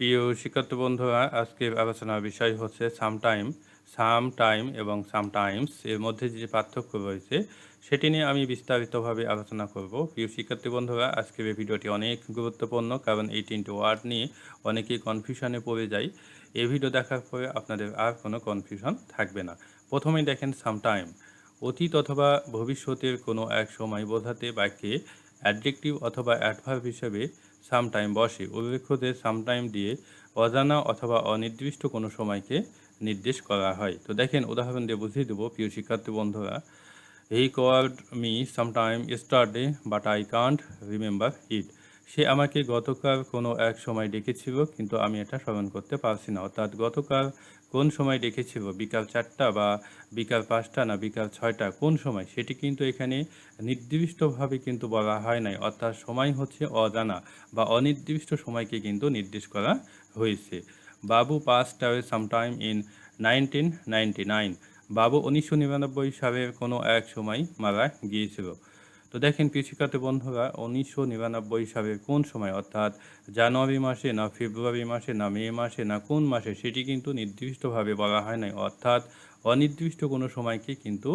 প্রিয় শিক্ষার্থী বন্ধুরা, আজকের আলোচনার বিষয় হচ্ছে সামটাইম সাম টাইম এবং সামটাইমস এর মধ্যে যে পার্থক্য রয়েছে, সেটি নিয়ে আমি বিস্তারিতভাবে আলোচনা করব। প্রিয় শিক্ষার্থী বন্ধুরা, আজকের এই ভিডিওটি অনেক গুরুত্বপূর্ণ কারণ এই তিনটি ওয়ার্ড নিয়ে অনেকেই কনফিউশনে পড়ে যায়। এই ভিডিও দেখার পরে আপনাদের আর কোনো কনফিউশন থাকবে না। প্রথমেই দেখেন সামটাইম অতীত অথবা ভবিষ্যতের কোনো এক সময় বোঝাতে বাক্যে অ্যাডজেক্টিভ অথবা অ্যাডভার্ব হিসেবে সামটাইম বসে। উল্লেখ্যতে সামটাইম দিয়ে অজানা অথবা অনির্দিষ্ট কোনো সময়কে নির্দেশ করা হয়। তো দেখেন, উদাহরণ দিয়ে বুঝিয়ে দেবো, প্রিয় শিক্ষার্থী বন্ধুরা। He called me sometime yesterday but I can't remember it সে আমাকে গতকাল কোনো এক সময় ডেকেছিল, কিন্তু আমি এটা স্মরণ করতে পারছি না। অর্থাৎ গতকাল কোন সময় ডেকেছিল? বিকাল চারটা বা বিকাল পাঁচটা না বিকাল ছয়টা? কোন সময়? সেটি কিন্তু এখানে নির্দিষ্টভাবে কিন্তু বলা হয় নাই। অর্থাৎ সময় হচ্ছে অজানা বা অনির্দিষ্ট সময়কে কিন্তু নির্দেশ করা হয়েছে। Babu pass away sometime in nineteen ninety nine Babu উনিশশো নিরানব্বই সালের কোনো এক সময় মারা গিয়েছিল। তো দেখেন কৃষিকাতে বন্ধুরা, উনিশশো নিরানব্বই সালের কোন সময়, অর্থাৎ জানুয়ারি মাসে না ফেব্রুয়ারি মাসে না মে মাসে না কোন মাসে, সেটি কিন্তু নির্দিষ্টভাবে বলা হয় নাই। অর্থাৎ অনির্দিষ্ট কোনো সময়কে কিন্তু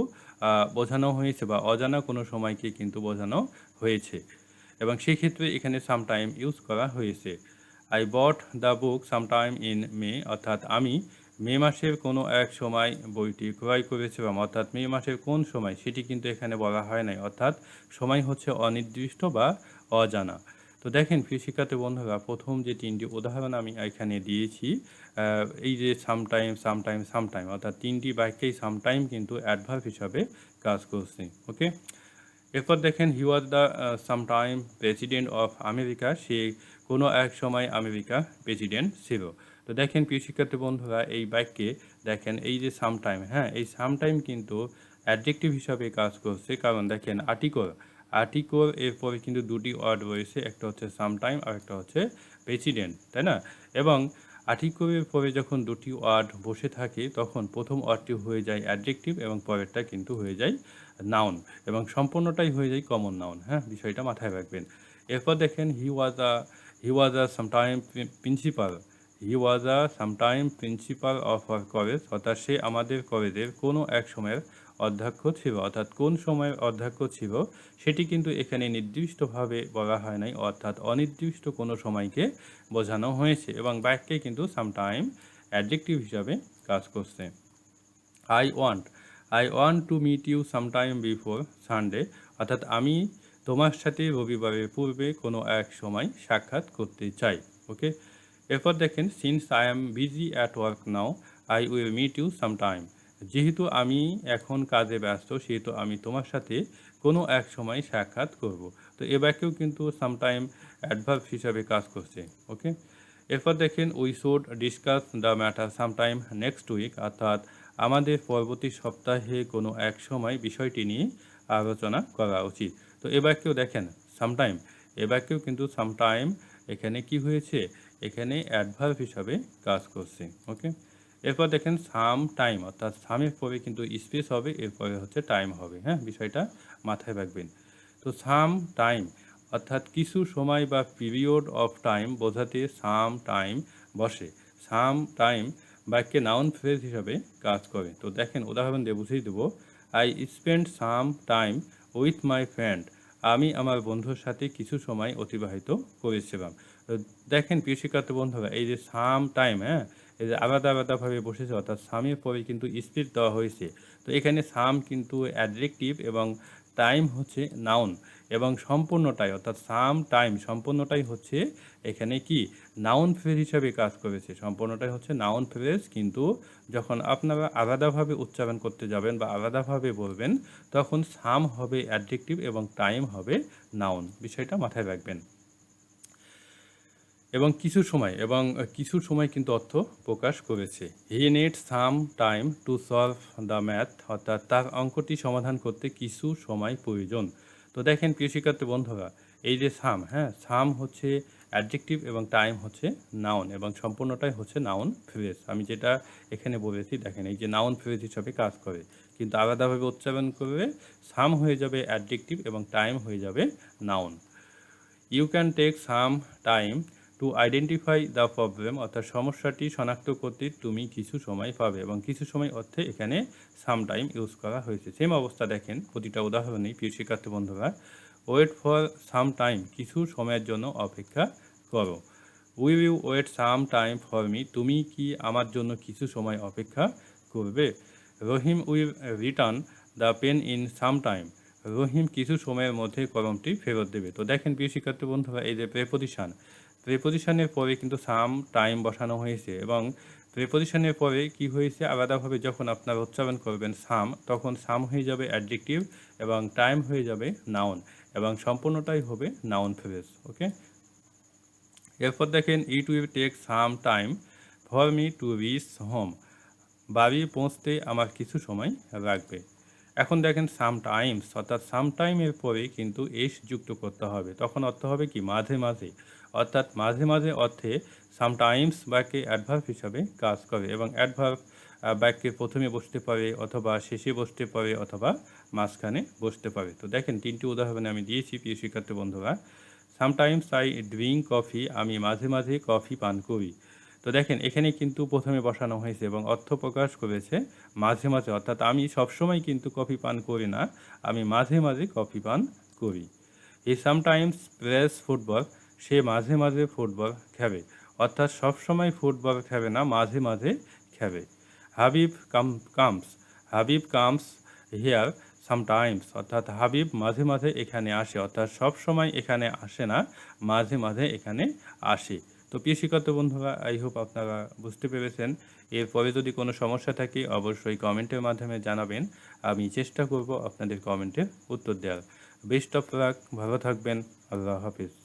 বোঝানো হয়েছে বা অজানা কোনো সময়কে কিন্তু বোঝানো হয়েছে। এবং সেক্ষেত্রে এখানে সামটাইম ইউজ করা হয়েছে। I bought the book sometime in May অর্থাৎ আমি মে মাসের কোনো এক সময় বইটি ক্রয় করেছিলাম অর্থাৎ মে মাসের কোন সময় সেটি কিন্তু এখানে বলা হয় নাই। অর্থাৎ সময় হচ্ছে অনির্দিষ্ট বা অজানা। তো দেখেন কৃষিকাতে বন্ধুরা, প্রথম যে তিনটি উদাহরণ আমি এখানে দিয়েছি এই যে সামটাইম সামটাইম সামটাইম অর্থাৎ তিনটি বাক্যেই সামটাইম কিন্তু অ্যাডভার্ব হিসাবে কাজ করছে, ওকে? এরপর দেখেন he was the sometime president of America সে কোনো এক সময় আমেরিকা প্রেসিডেন্ট ছিল। তো দেখেন প্রিয় শিক্ষার্থী বন্ধুরা, এই বাক্যে দেখেন এই যে সামটাইম হ্যাঁ এই সামটাইম কিন্তু অ্যাডজেক্টিভ হিসাবে কাজ করছে। কারণ দেখেন আর্টিকল আর্টিকল এরপরে কিন্তু দুটি ওয়ার্ড রয়েছে, একটা হচ্ছে সামটাইম আর একটা হচ্ছে প্রেসিডেন্ট, তাই না? এবং আর্টিকলের পরে যখন দুটি ওয়ার্ড বসে থাকে, তখন প্রথম ওয়ার্ডটি হয়ে যায় অ্যাডজেক্টিভ এবং পরেরটা কিন্তু হয়ে যায় নাউন এবং সম্পূর্ণটাই হয়ে যায় কমন নাউন হ্যাঁ বিষয়টা মাথায় রাখবেন। এরপর দেখেন he was a he was a sometime principal he was a sometime principal of our college অর্থাৎ সে আমাদের কলেজের কোনো এক সময়ের অধ্যক্ষ ছিল, অর্থাৎ কোন সময়ের অধ্যক্ষ ছিল, সেটি কিন্তু এখানে নির্দিষ্টভাবে বলা হয় নাই, অর্থাৎ অনির্দিষ্ট কোনো সময়কে বোঝানো হয়েছে এবং বাক্যে কিন্তু সামটাইম অ্যাডজেক্টিভ হিসাবে কাজ করছে। I want I want to meet you sometime before Sunday অর্থাৎ আমি তোমার সাথে রবিবারের পূর্বে কোনো এক সময় সাক্ষাৎ করতে চাই ওকে এরপর দেখেন since I am busy at work now I will meet you sometime যেহেতু আমি এখন কাজে ব্যস্ত, সেহেতু আমি তোমার সাথে কোনো এক সময় সাক্ষাৎ করব। তো এ বাক্যেও কিন্তু সামটাইম অ্যাডভার্ব হিসাবে কাজ করছে ওকে এরপর দেখেন we should discuss the matter sometime next week অর্থাৎ আমাদের পরবর্তী সপ্তাহে কোনো এক সময় বিষয়টি নিয়ে আলোচনা করা উচিত। তো এ বাক্যেও দেখেন সামটাইম এ বাক্যেও কিন্তু সামটাইম এখানে কি হয়েছে? এখানে অ্যাডভার্ব হিসাবে কাজ করছে ওকে এরপর দেখেন সাম টাইম অর্থাৎ সামের পরে কিন্তু স্পেস হবে, এরপরে হচ্ছে টাইম হবে হ্যাঁ? বিষয়টা মাথায় রাখবেন। তো সাম টাইম অর্থাৎ কিছু সময় বা পিরিয়ড অফ টাইম বোঝাতে সাম টাইম বসে। সাম টাইম বাক্যে নাউন ফ্রেজ হিসাবে কাজ করে। তো দেখেন উদাহরণ দিয়ে বুঝিয়ে দেবো। I spend some time with my friend আমি আমার বন্ধুর সাথে কিছু সময় অতিবাহিত করেছিলাম। তো দেখেন প্রিয় শিক্ষার্থী বন্ধুরা, এই যে সাম টাইম হ্যাঁ এই যে আলাদা আলাদাভাবে বসেছে, অর্থাৎ সামের পরে কিন্তু স্পিড দেওয়া হয়েছে। তো এখানে সাম কিন্তু অ্যাডজেক্টিভ এবং টাইম হচ্ছে নাউন এবং সম্পূর্ণটাই, অর্থাৎ সাম টাইম, সম্পূর্ণটাই হচ্ছে এখানে কি? নাউন ফ্রেজ হিসাবে কাজ করেছে। সম্পূর্ণটাই হচ্ছে নাউন ফ্রেজ কিন্তু যখন আপনারা আলাদাভাবে উচ্চারণ করতে যাবেন বা আলাদাভাবে বলবেন, তখন সাম হবে অ্যাডজেক্টিভ এবং টাইম হবে নাউন। বিষয়টা মাথায় রাখবেন। এবং কিছু সময়, এবং কিছু সময় কিন্তু অর্থ প্রকাশ করেছে। He needed some time to solve the math অর্থাৎ তার অঙ্কটি সমাধান করতে কিছু সময় প্রয়োজন। তো দেখেন প্রিয় শিক্ষার্থী বন্ধুরা, এই যে সাম হ্যাঁ সাম হচ্ছে অ্যাডজেক্টিভ এবং টাইম হচ্ছে নাউন এবং সম্পূর্ণটাই হচ্ছে নাউন ফ্রেজ আমি যেটা এখানে বলেছি, দেখেন, এই যে নাউন ফ্রেজ হিসাবে কাজ করে। কিন্তু আলাদাভাবে উচ্চারণ করলে সাম হয়ে যাবে অ্যাডজেক্টিভ এবং টাইম হয়ে যাবে noun you can take some time to identify the problem অর্থাৎ সমস্যাটি শনাক্ত করতে তুমি কিছু সময় পাবে এবং কিছু সময় অর্থে এখানে সাম টাইম ইউজ করা হয়েছে। সেম অবস্থা দেখেন, প্রতিটা উদাহরণেই প্রিয় শিক্ষার্থী বন্ধুরা। ওয়েট ফর সাম টাইম কিছু সময়ের জন্য অপেক্ষা করো। Will you wait some time for me তুমি কি আমার জন্য কিছু সময় অপেক্ষা করবে? Rahim will return the pen in some time Rahim কিছু সময়ের মধ্যে কলমটি ফেরত দেবে। তো দেখেন প্রিয় শিক্ষার্থী বন্ধুরা, এই যে প্রেপোজিশন প্রেপোজিশনের পরে কিন্তু সাম টাইম বসানো হয়েছে এবং প্রেপোজিশনের পরে কি হয়েছে? আলাদাভাবে যখন আপনারা উচ্চারণ করবেন সাম তখন সাম হয়ে যাবে অ্যাডজেক্টিভ এবং টাইম হয়ে যাবে নাউন এবং সম্পূর্ণটাই হবে নাউন ফ্রেজ ওকে এরপর দেখেন it will take some time for me to reach home বাড়ি পৌঁছতে আমার কিছু সময় লাগবে। এখন দেখেন সাম টাইমস অর্থাৎ সাম টাইমের পরে কিন্তু এস যুক্ত করতে হবে। তখন অর্থ হবে কি? মাঝে মাঝে। অর্থাৎ মাঝে মাঝে অর্থে সামটাইমস বাক্যে অ্যাডভার্ব হিসাবে কাজ করে এবং অ্যাডভার্ব বাক্যের প্রথমে বসতে পারে অথবা শেষে বসতে পারে অথবা মাঝখানে বসতে পারে। তো দেখেন, তিনটি উদাহরণে আমি দিয়েছি, প্রিয় শিক্ষার্থী বন্ধুরা। সামটাইমস আই ড্রিঙ্ক কফি আমি মাঝে মাঝে কফি পান করি। তো দেখেন, এখানে কিন্তু প্রথমে বসানো হয়েছে এবং অর্থ প্রকাশ করেছে মাঝে মাঝে। অর্থাৎ আমি সবসময় কিন্তু কফি পান করি না, আমি মাঝে মাঝে কফি পান করি। হি সামটাইমস প্লেস ফুটবল সে মাঝে মাঝে ফুটবল খেবে। অর্থাৎ সবসময় ফুটবল খেবে না, মাঝে মাঝে খেবে। Habib come, comes, Habib comes here sometimes, অর্থাৎ হাবিব মাঝে মাঝে এখানে আসে। অর্থাৎ সব সময় এখানে আসে না, মাঝে মাঝে এখানে আসে। তো প্রিয় বন্ধুরা, আই হোপ আপনারা বুঝতে পেরেছেন। এরপরে যদি কোনো সমস্যা থাকে, অবশ্যই কমেন্টের মাধ্যমে জানাবেন। আমি চেষ্টা করব আপনাদের কমেন্টের উত্তর দেওয়ার। বেস্ট অফ লাক, ভালো থাকবেন, আল্লাহ হাফিজ।